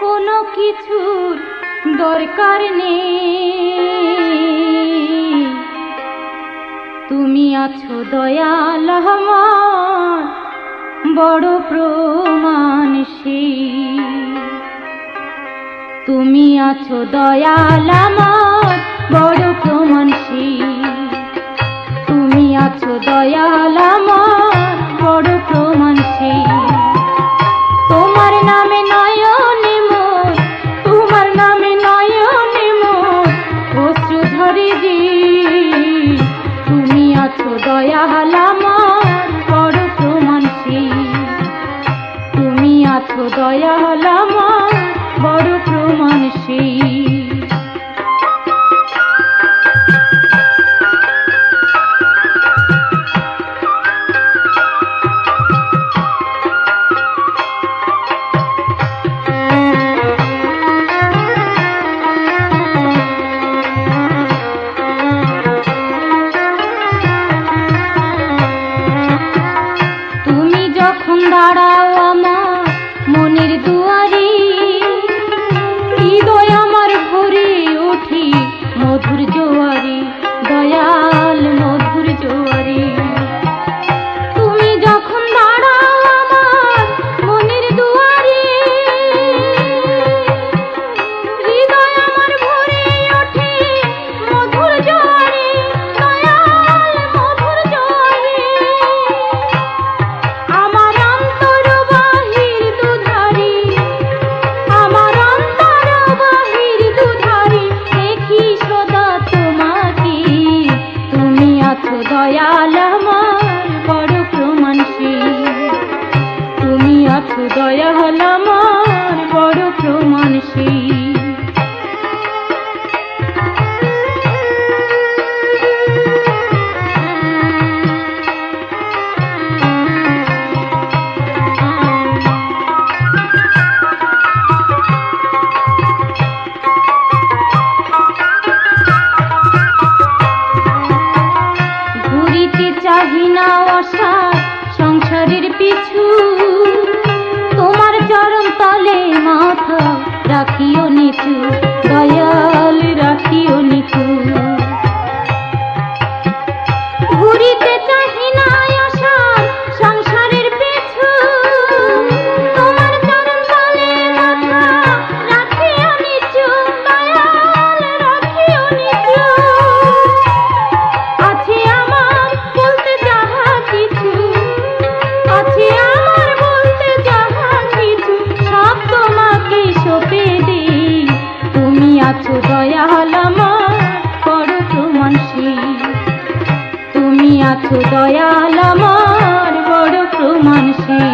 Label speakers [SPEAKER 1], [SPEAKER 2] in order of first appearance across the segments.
[SPEAKER 1] কোনো কিছুর দরকার নেই। তুমি আছো দয়াল আমার, বড় প্রমাণ তুমি আছো দয়াল আমার, বড় প্রমাণ সেই তুমি আছো দয়াল করিজি। তুমি আছো দয়াল আমার বড় প্রমাণসী তুমি আছো দয়াল আমার বড় প্রমাণসী Mm-hmm. আমার বড় প্রমাণ সে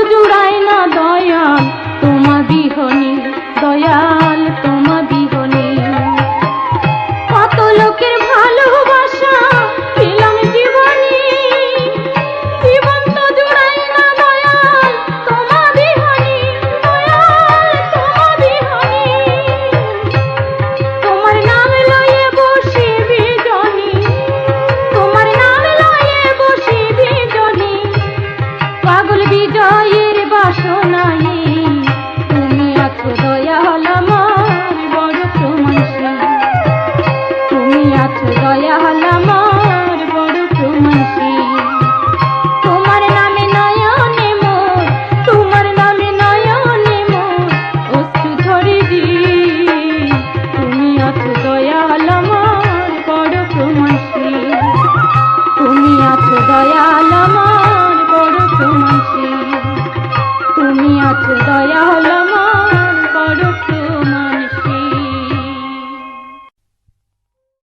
[SPEAKER 1] জুড়ায় না বিজয়ের বাসনায়। তুমি আছো দয়াল আমার, বড় প্রমাণশীল। তুমি আছো দয়াল আমার, বড় প্রমাণশীল। তোমার নামে নয়নে মোর, তোমার নামে নয়নে মোর, অশ্রু ঝরে দি তুমি আছো দয়াল আমার, বড় প্রমাণশীল। তুমি আছো দয়াল